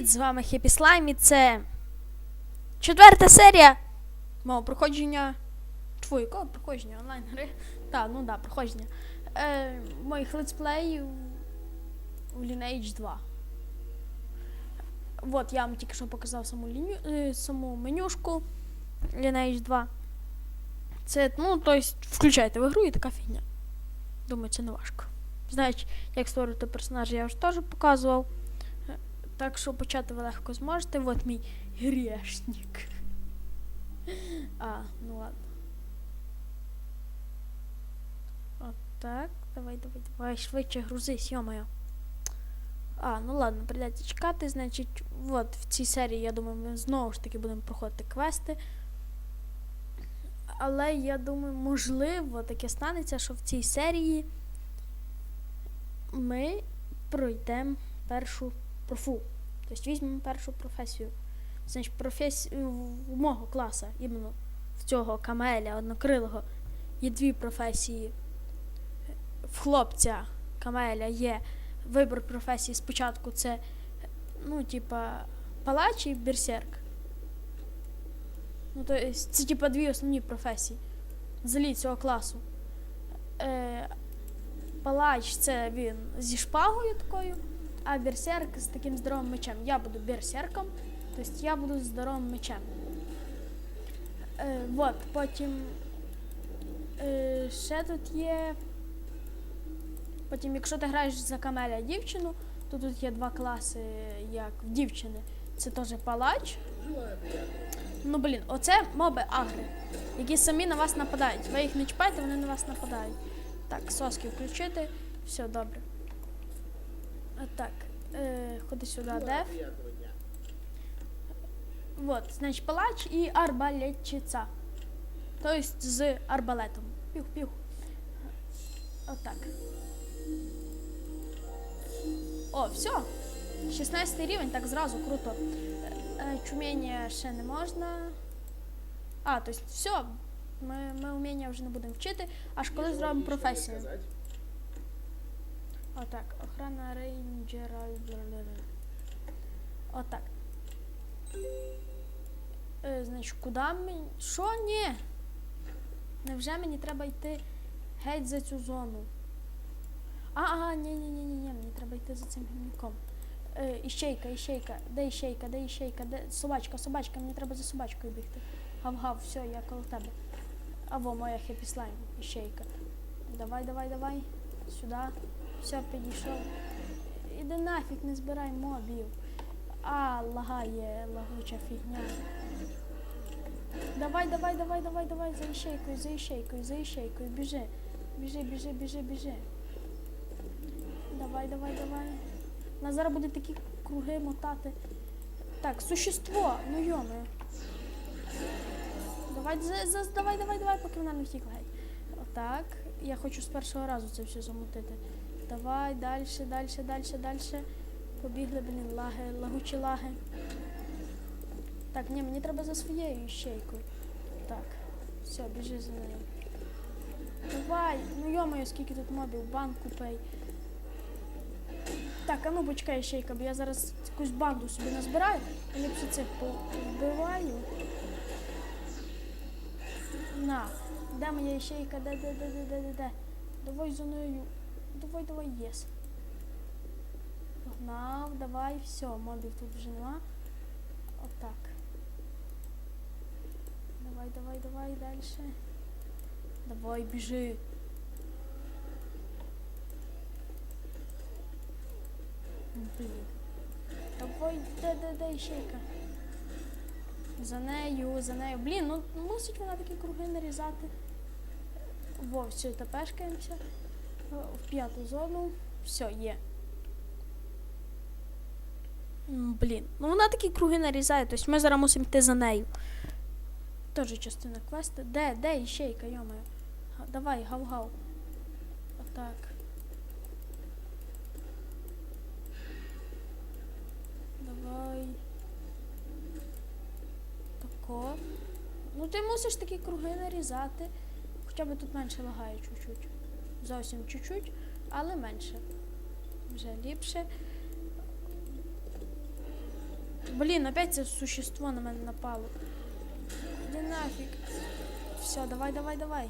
Привіт! З вами Хеппі Слайм і це четверта серія мого проходження. Твоє якого проходження онлайн гри? Так, ну да, проходження. Е, моїх летсплеїв в Lineage 2. От, я вам тільки що показав саму, ліню, е, саму менюшку Lineage 2. Це, ну, тобто, включайте в ігру і така фігня. Думаю, це не важко. Знаєте, як створити персонажа, я вже теж показував. Так що почати ви легко зможете. От мій грешник. А, ну ладно. От так. Давай, давай, давай, швидше грузись, йомаю. А, ну ладно, прийдеться чекати. Значить, от в цій серії, я думаю, ми знову ж таки будемо проходити квести. Але я думаю, можливо, таке станеться, що в цій серії ми пройдемо першу профу. Тобто візьмемо першу професію. Значить, професію в мого класу, іменно в цього камеля однокрилого, є дві професії. В хлопця камеля є вибір професії спочатку це, ну, типа, палач і берсерк. Ну, то це типа дві основні професії взагалі цього класу. Е, палач це він зі шпагою такою, а берсерк з таким здоровим мечем. Я буду берсерком, тобто я буду з здоровим мечем. Е, вот, потім е, ще тут є. Потім, якщо ти граєш за камеля дівчину, то тут є два класи, як в дівчини. Це теж палач. Ну блін, оце моби агри, які самі на вас нападають. Ви їх не чіпаєте, вони на вас нападають. Так, соски включити. Все добре. А, Так, е, ходи сюди, Дев. Вот, значить, палач і арбалетчиця. Тобто з арбалетом. Піх-піх. Отак. О, все. 16 рівень, так зразу круто. Е, е, Чуміння ще не можна. А, тобто все. Ми, ми уміння вже не будемо вчити, аж коли зробимо професію. Отак. Охрана рейнджера. Отак. Е, значить, куди мені. Що? Ні. Невже мені треба йти геть за цю зону? А, ага, ні, ні, ні, ні, мені треба йти за цим гімніком. Е, іщейка, іщейка, де іщейка, де іщейка, де собачка, собачка, мені треба за собачкою бігти. Гав-гав, все, я коло тебе. Або моя хеппі слайм, іщейка. Давай, давай, давай. Сюди. Все, підійшов. Іди нафіг, не збирай мобів. А, лагає, лагуча фігня. Давай, давай, давай, давай, давай, за іщейкою, за іщейкою, за іщейкою, біжи. Біжи, біжи, біжи, біжи. Давай, давай, давай. Нас зараз буде такі круги мотати. Так, существо, ну йоми. Давай, за, за, давай, давай, давай, поки вона не втікла. Отак. Я хочу з першого разу це все замутити. Давай, далі, далі, далі, далі. Побігли, блін, лаги, лагучі лаги. Так, ні, мені треба за своєю щейкою. Так, все, біжи за нею. Давай, ну йомаю, скільки тут мобів, банку пей. Так, а ну почекай щейка, бо я зараз якусь банду собі назбираю, і ліпше цих вбиваю. На, де моя щейка, де, де, де, де, де, де, де? Давай за нею. Давай, давай, єс. Погнав, давай, все, мобів тут вже нема. Отак. Давай, давай, давай, далі. Давай, біжи. Блін. Давай, де, де, де, щейка. За нею, за нею. Блін, ну мусить вона такі круги нарізати. Во, все, тепешкаємося. В п'яту зону. Все, є. Блін, ну вона такі круги нарізає, тобто ми зараз мусимо йти за нею. Теж частина квесту. Де, де іщейка, йомаю? Га- Давай, гав-гав. Отак. Давай. Тако. Ну ти мусиш такі круги нарізати. Хоча б тут менше лагає чуть-чуть. Зовсім чуть-чуть, але менше. Вже ліпше. Блін, опять це существо на мене напало. Іди нафіг. Все, давай, давай, давай.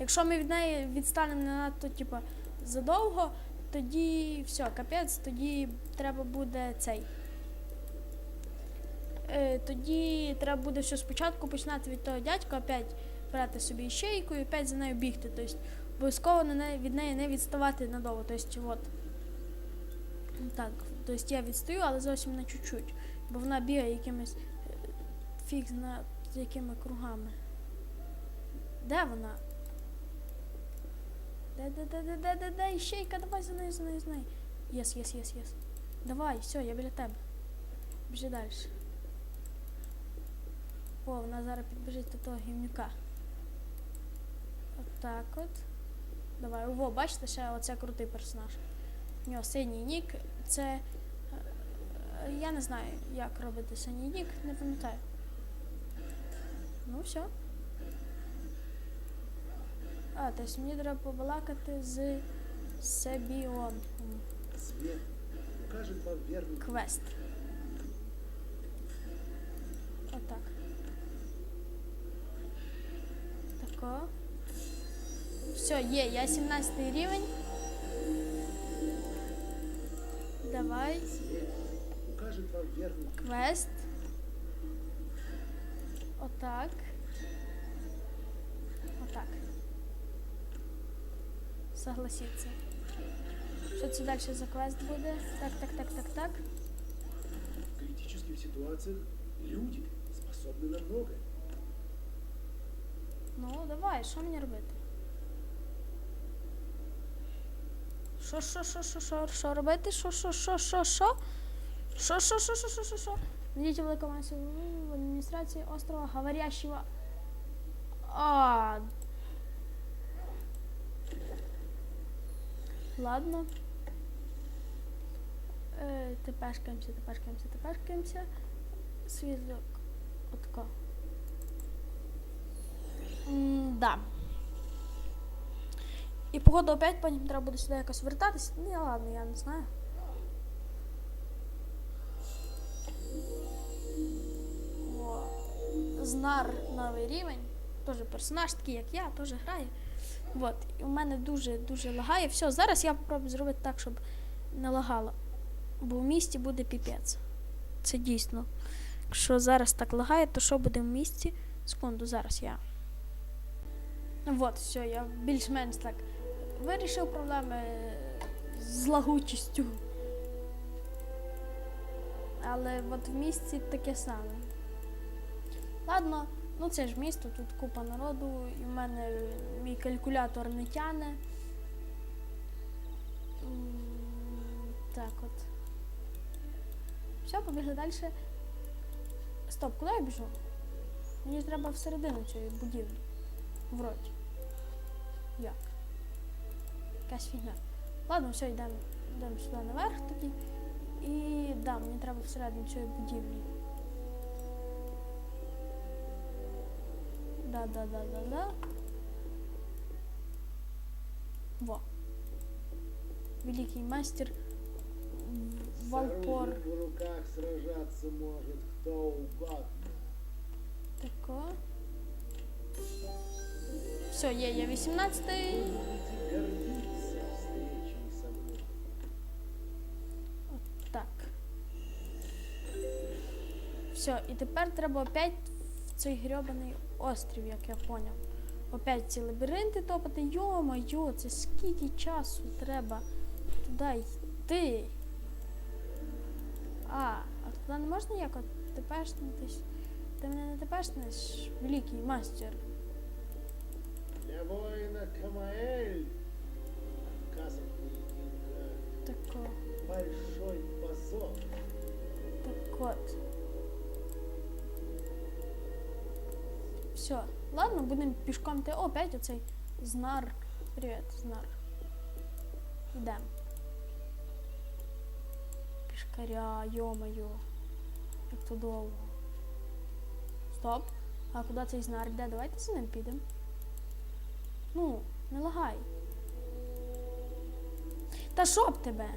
Якщо ми від неї відстанемо не надто, типа, задовго, тоді все, капець, тоді треба буде цей. Е, тоді треба буде все спочатку починати від того дядька, опять брати собі щейку і опять за нею бігти. Тобто обов'язково від неї не відставати надовго. Тобто, от. Так, тобто я відстаю, але зовсім на чуть-чуть. Бо вона бігає якимись е, фіг зна якими кругами. Де вона? Де, де, де, де, де, де, де, Іщейка, давай за нею, за нею, за нею. Єс, єс, єс, єс. Давай, все, я біля тебе. Біжи далі. О, вона зараз підбіжить до того гівнюка. Отак от. Давай, во, бачите, ще оце крутий персонаж. У нього синій нік. Це. е, Я не знаю, як робити синій нік, не пам'ятаю. Ну, все. А, тобто мені треба побалакати з Себіон. Свет укажет вам верный. Квест. Отак. Тако. Все, є, я 17 рівень. Давай. Свет укажет вам верный путь. Квест. Отак. Отак. Согласіться. Що це далі за квест буде? Так, так, так, так, так. В критических ситуациях люди способны на многое. Ну, давай, що мені робити? Що, що, що, що, що, що робити? Що, що, що, що, що? Що, що, що, що, що, що, що? Найдите в команде в администрации острова говорящего... А. Ладно. Е, тепешкаємося, тепешкаємося, тепешкаємося. Світлок. Отко. Да. І походу опять потім треба буде сюди якось вертатись. Ну ладно, я не знаю. О. Знар новий рівень. Теж персонаж такий, як я, теж грає. Вот. І у мене дуже-дуже лагає. Все, зараз я попробую зробити так, щоб не лагало. Бо в місті буде піпець. Це дійсно. Якщо зараз так лагає, то що буде в місті? Секунду, зараз я. Вот, все, я більш-менш так вирішив проблеми з лагучістю. Але от в місті таке саме. Ладно, ну це ж місто, тут купа народу, і в мене мій калькулятор не тяне. Так от. Все, побігли далі. Стоп, куди я біжу? Мені ж треба всередину цієї будівлі. Вроді. Як? Якась фігня. Ладно, все, йдемо йдемо сюди наверх тоді. І да, мені треба всередину цієї будівлі. Да, да, да, да, да. Во. Великий мастер С Валпор. оружием в руках сражаться может кто угодно. Тако. Все, є, я 18 Вы Все, і тепер треба опять в цей грьобаний острів, як я поняв. Опять ці лабіринти топати. Йо-моє, це скільки часу треба туди йти. А, а туди не можна як от тепешнитись? Ти мене не тепешнеш, великий мастер. Камаэль отказом поединка Тако, большой позор. так от. Все, ладно, будемо пішком. О, опять оцей знар. Привіт, знар. Йдемо. Пішкаря, йо-моє. Як то довго. Стоп. А куди цей знар йде? Давайте за ним підемо. Ну, не лагай. Та що б тебе?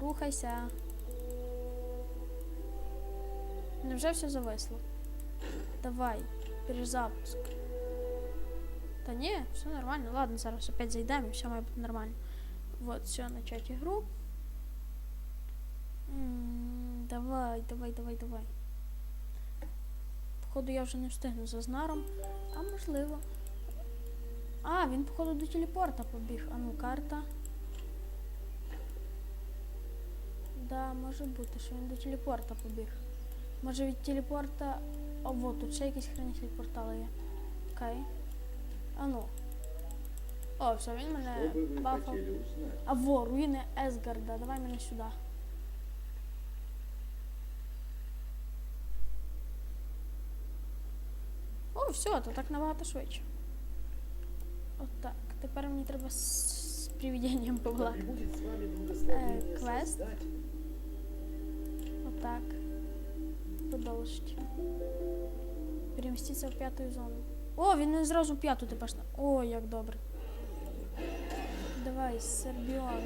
Рухайся. Невже все зависло? Давай, перезапуск. Та ні, все нормально. Ладно, зараз опять зайдемо і все має бути нормально. Вот, все, начать ігру. М, Давай, давай, давай, давай. Походу я вже не встигну за знаром, а можливо. А, він, походу, до телепорта побіг. А ну, карта. Да, може бути, що він до телепорта побіг. Може від телепорта. О, вот, тут ще якийсь хранитель порталу є. Окей. А ну. О, все, він Что мене бы вы бафав. хотели узнать? А во, руїни Есгарда. Давай мене сюди. О, все, то так набагато швидше. От так. Тепер мені треба з, з привідінням Да побалакати. пребудет с вами благословение Э, квест. Создателя. Отак. Продовжить. Переміститися в п'яту зону. О, він не зразу в п'яту тепер. шна- О, як добре. Давай, Сербіон.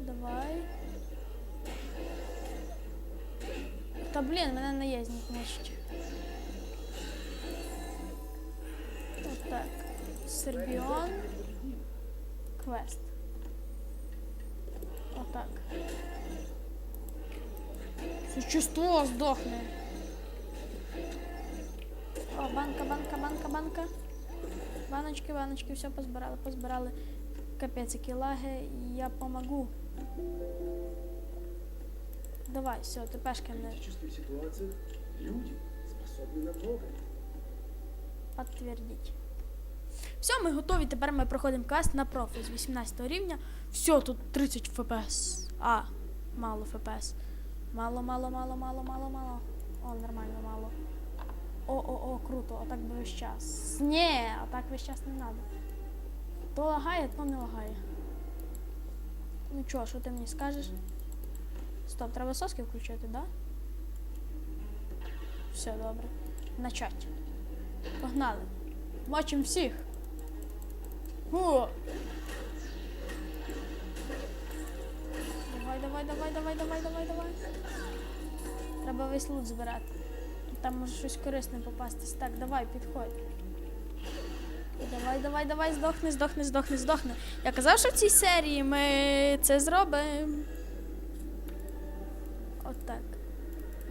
Давай. Та блін, мене наєздник нищить. Отак. Сербіон. Квест. Отак. Существо здохне. О, банка, банка, банка, банка. Баночки, баночки, все позбирали, позбирали. Капець, які лаги, я помогу. Давай, все, ти пешки В не критических ситуациях люди на підтвердіть. Все, ми готові. Тепер ми проходимо квест на профі з 18 рівня. Все, тут 30 фпс. А, мало фпс. Мало, мало, мало, мало, мало, мало. О, нормально, мало. О, о, о, круто, отак би весь час. Ні, отак весь час не треба. То лагає, то не лагає. Ну чо, що ти мені скажеш? Стоп, треба соски включити, да? Все добре. Начать. Погнали. Бачимо всіх. О! Давай, давай, давай, давай, давай, давай, давай. Треба весь лут збирати. Там може щось корисне попастись. Так, давай, підходь. Давай, давай, давай, здохни, здохни, здохни, здохни. Я казав, що в цій серії ми це зробимо. Отак.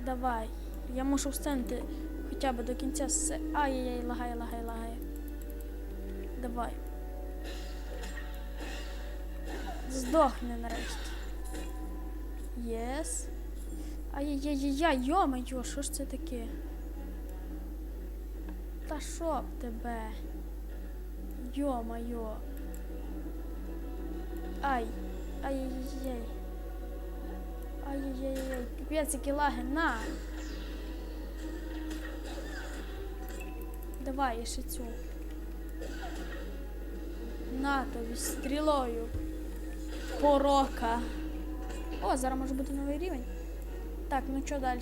Давай. Я мушу встигнути хоча б до кінця се. Ай-яй-яй, лагає, лагає, лагає. Давай. Здохни нарешті. Єс. Ай-яй-яй-яй, йо-моє, що ж це таке? Та б тебе? Йо-моє. Ай. Ай-яй-яй. Ай-яй-яй. Капець, які лаги, на. Давай, ще цю. На тобі стрілою. Порока. О, зараз може бути новий рівень. Так, ну що далі?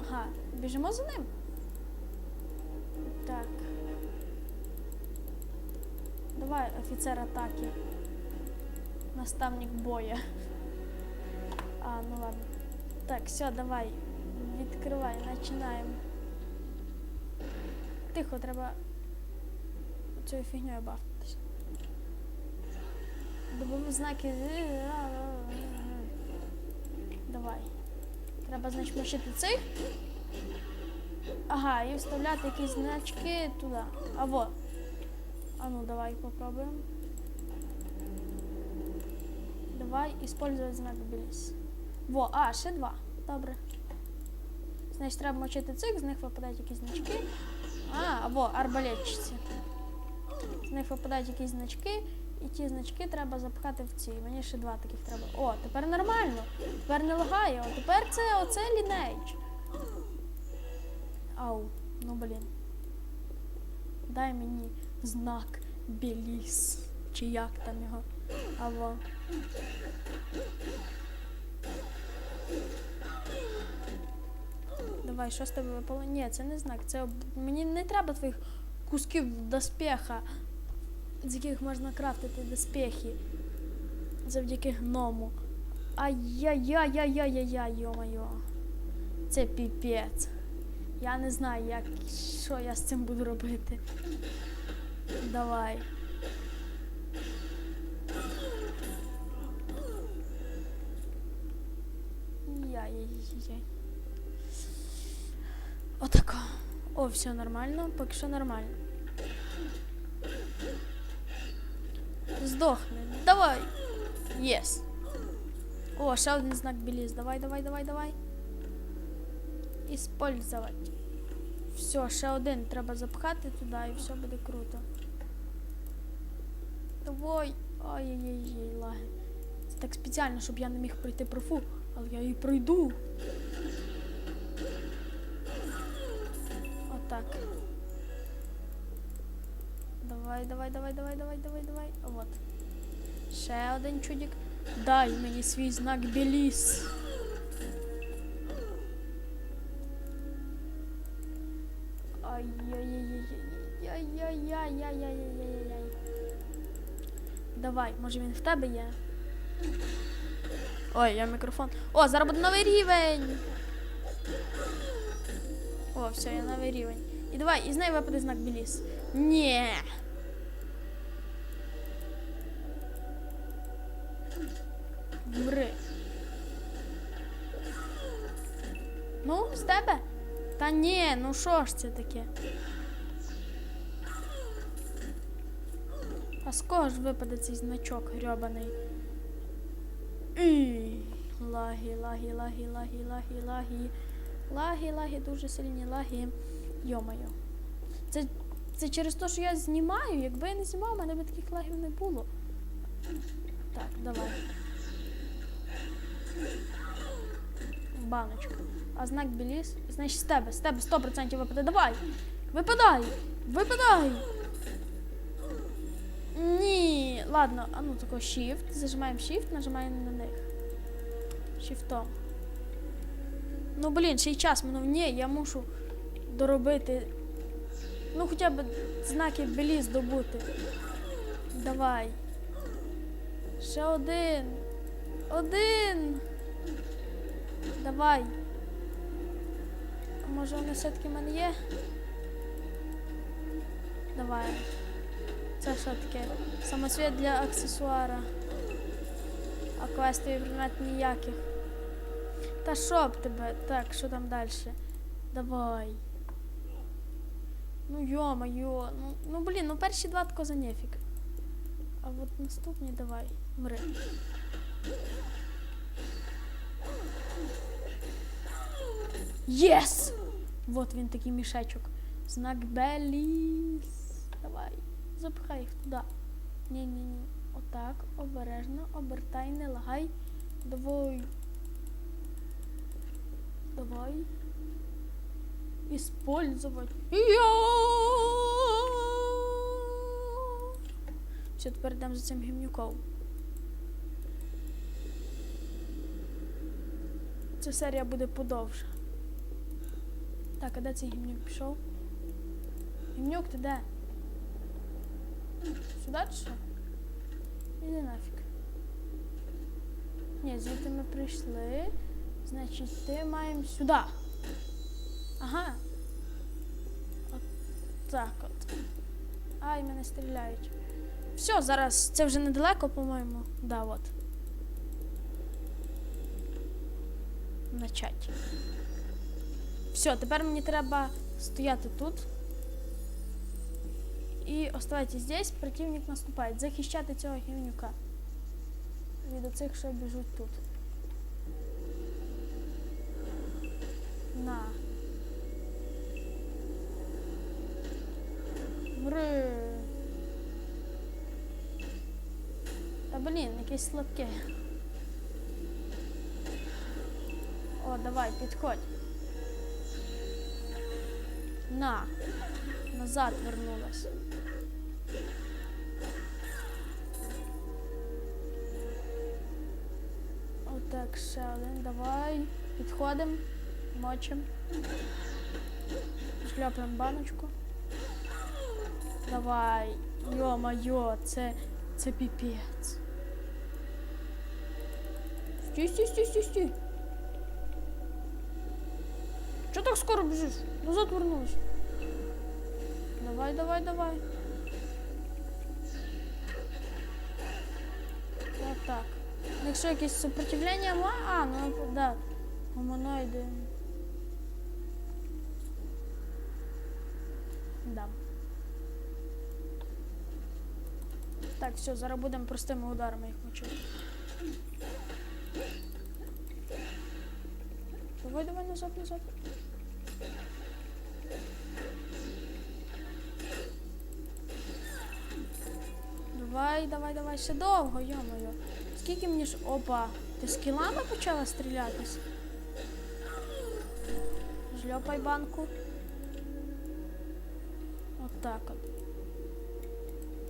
Ага, біжимо за ним. Так. Давай, офіцер атаки. Наставник боя. А, ну ладно. Так, все, давай. Відкривай, починаємо. Тихо, треба цією фігньою бавитись. Добові знаки. Давай. Треба, значить, мочити цих. Ага, і вставляти якісь значки туди. А во. А ну, давай попробуємо. Давай использовать знак Беліс. Во, а, ще два. Добре. Значить, треба мочити цих, з них випадають якісь значки. А, во, арбалетчиці. З них випадають якісь значки, і ті значки треба запхати в ці. Мені ще два таких треба. О, тепер нормально. Тепер не лагає. О, тепер це оце лінейдж. Ау, ну блін. Дай мені знак Беліс. Чи як там його. Аво. Давай, що з тебе випало? Ні, це не знак. Це об- мені не треба твоїх кусків доспеха, з яких можна крафтити доспехи завдяки гному. Ай-яй-яй-яй-яй-яй, йо-моє. Це піпець. Я не знаю, як, що я з цим буду робити. Давай. Яй-яй-яй-яй. Отако. О, все нормально, поки що нормально. Здохни. Давай. Єс. О, ще один знак біліз. Давай, давай, давай, давай. Іспользовать. Все, ще один треба запхати туди і все буде круто. Давай. Ай-яй-яй, лаги. Це так спеціально, щоб я не міг пройти профу, але я її пройду. Отак. Давай, давай, давай, давай, давай, давай, давай. Вот. Ще один чудик. Дай мені свій знак Беліс. Ай-яй-яй-яй-яй-яй-яй-яй-яй-яй. Давай, може він в тебе є? Ой, я мікрофон. О, зараз буде новий рівень. О, все, я новий рівень. І давай, із неї випаде знак Беліс. Ні. Тебе? Та ні, ну що ж це таке? А з кого ж випаде цей значок грьобаний? Лаги, лаги, дуже сильні лаги. Йомайо. Це, це через те, що я знімаю. Якби я не знімав, у мене б таких лагів не було. Так, давай. Баночка. А знак біліс, значить з тебе, з тебе 100% випаде. Давай! Випадай! Випадай! Ні, ладно, а ну тако shift, зажимаємо shift, нажимаємо на них. Shiftом. Ну блін, ще й час минув. Ні, я мушу доробити. Ну хоча б знаки білі здобути. Давай. Ще один. Один. Давай. Може вони все-таки в мене є? Давай. Це що таке? Самосвіт для аксесуара. А квестовий предмет ніяких. Та що тебе? Так, що там далі? Давай. Ну йо-моє, ну, ну блін, ну перші два тако за нефік. А от наступні давай. Мри. Єс! Вот він такий мішечок. Знак Беліс. Давай. Запихай їх туди. Ні-ні-ні. Отак, обережно, обертай, не лагай. Давай. Давай. Использовать. Я. Все, тепер йдемо за цим гімнюком. Ця серія буде подовша. Так, а де цей гімнюк пішов? Гімнюк, ти де? Сюди чи що? Іди нафіг. Ні, звідти ми прийшли. Значить, ти маємо сюди. Ага. От так от. Ай, мене стріляють. Все, зараз це вже недалеко, по-моєму. Да, от. Начать. Все, тепер мені треба стояти тут. І оставайтесь здесь, противник наступає. Захищати цього гівнюка. Від оцих, що біжуть тут. На. Мри. Та блін, якесь слабке. О, давай, підходь. На. Назад вернулась. Отак, ще один. Давай. Підходимо. Мочим. Шльопаємо баночку. Давай. Йо-моє, це, це піпець. Стій, стій, стій, стій, стій. Чого так скоро біжиш? Назад вернулась. Давай, давай, давай. Вот так. Якщо якесь сопротивлення, ма- а, ну да. Гуманоїди. Да. Так, все, зараз будемо простими ударами їх мочити. Давай, давай, назад, назад. Давай, давай, давай, ще довго, йо-моє. Скільки мені ж. Опа, ти з кілами почала стрілятись? Жльопай банку. От так от.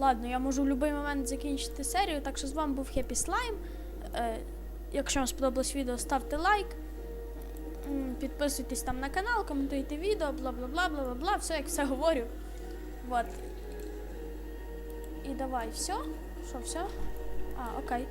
Ладно, я можу в будь-який момент закінчити серію, так що з вами був Хеппі Слайм. Якщо вам сподобалось відео, ставте лайк. Підписуйтесь там на канал, коментуйте відео, бла бла бла бла бла бла, все як все говорю. Вот. І давай, все? Що, все? А, окей.